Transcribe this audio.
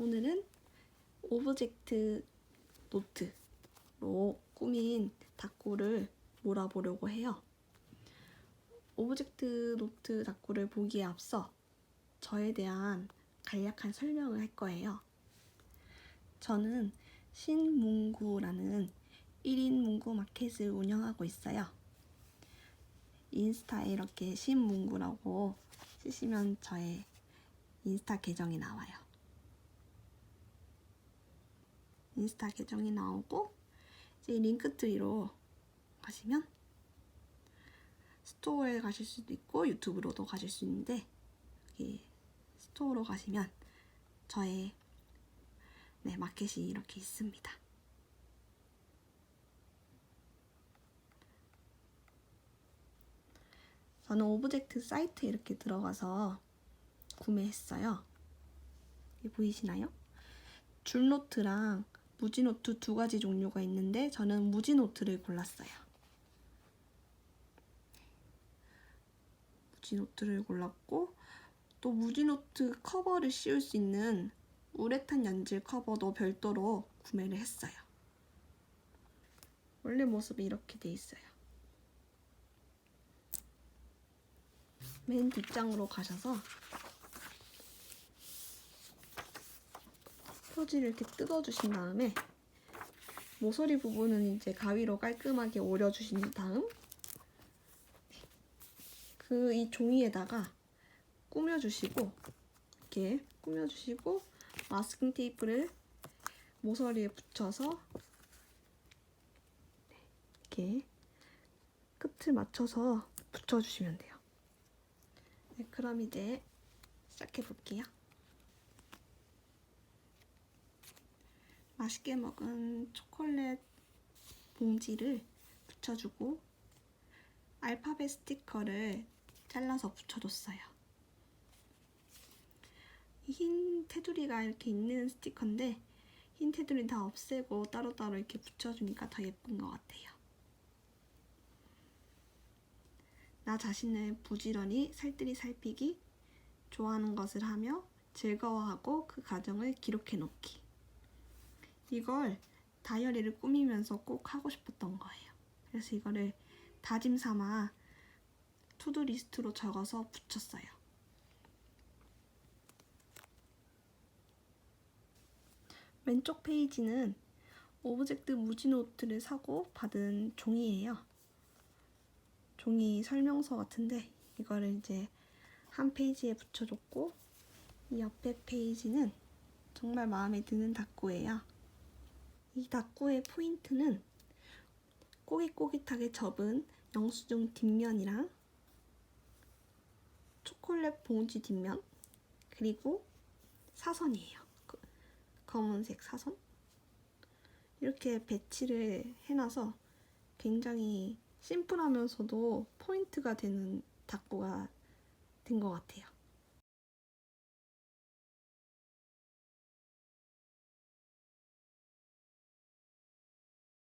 오늘은 오브젝트 노트로 꾸민 다꾸를 몰아보려고 해요. 오브젝트 노트 다꾸를 보기에 앞서 저에 대한 간략한 설명을 할 거예요. 저는 신문구라는 1인 문구 마켓을 운영하고 있어요. 인스타에 이렇게 신문구라고 쓰시면 저의 인스타 계정이 나와요. 인스타 계정이 나오고 이제 링크트리로 가시면 스토어에 가실 수도 있고 유튜브로도 가실 수 있는데 스토어로 가시면 저의 네, 마켓이 이렇게 있습니다. 저는 오브젝트 사이트 이렇게 들어가서 구매했어요. 이 보이시나요? 줄노트랑 무지노트 두 가지 종류가 있는데 저는 무지노트를 골랐어요. 무지노트를 골랐고 또 무지노트 커버를 씌울 수 있는 우레탄 연질 커버도 별도로 구매를 했어요. 원래 모습이 이렇게 돼 있어요. 맨 뒷장으로 가셔서 표지를 이렇게 뜯어주신 다음에 모서리 부분은 이제 가위로 깔끔하게 오려주신 다음 그 이 종이에다가 꾸며주시고 이렇게 꾸며주시고 마스킹 테이프를 모서리에 붙여서 이렇게 끝을 맞춰서 붙여주시면 돼요. 네, 그럼 이제 시작해 볼게요. 맛있게 먹은 초콜릿 봉지를 붙여주고 알파벳 스티커를 잘라서 붙여줬어요. 이흰 테두리가 이렇게 있는 스티커인데 흰 테두리 다 없애고 따로따로 이렇게 붙여주니까 더 예쁜 것 같아요. 나 자신을 부지런히 살뜰히 살피기, 좋아하는 것을 하며 즐거워하고 그 과정을 기록해 놓기. 이걸 다이어리를 꾸미면서 꼭 하고 싶었던 거예요. 그래서 이거를 다짐 삼아 투두 리스트로 적어서 붙였어요. 왼쪽 페이지는 오브젝트 무지 노트를 사고 받은 종이에요. 종이 설명서 같은데 이거를 이제 한 페이지에 붙여줬고 이 옆에 페이지는 정말 마음에 드는 다꾸예요. 이 다꾸의 포인트는 꼬깃꼬깃하게 접은 영수증 뒷면이랑 초콜릿 봉지 뒷면 그리고 사선이에요. 그 검은색 사선 이렇게 배치를 해놔서 굉장히 심플하면서도 포인트가 되는 다꾸가 된 것 같아요.